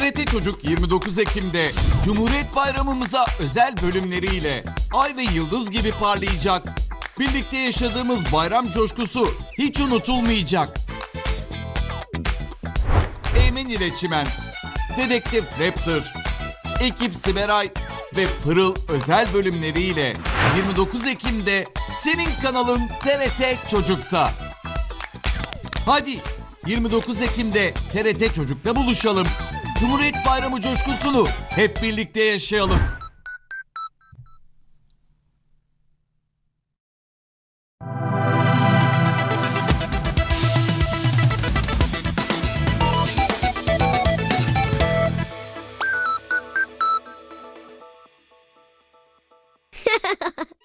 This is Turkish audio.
TRT Çocuk 29 Ekim'de Cumhuriyet Bayramımıza özel bölümleriyle ay ve yıldız gibi parlayacak. Birlikte yaşadığımız bayram coşkusu hiç unutulmayacak. Eymen ile Çimen, Dedektif Raptor, Ekip Siberay ve Pırıl özel bölümleriyle 29 Ekim'de senin kanalın TRT Çocuk'ta. Hadi 29 Ekim'de TRT Çocuk'ta buluşalım. Cumhuriyet Bayramı coşkusunu hep birlikte yaşayalım.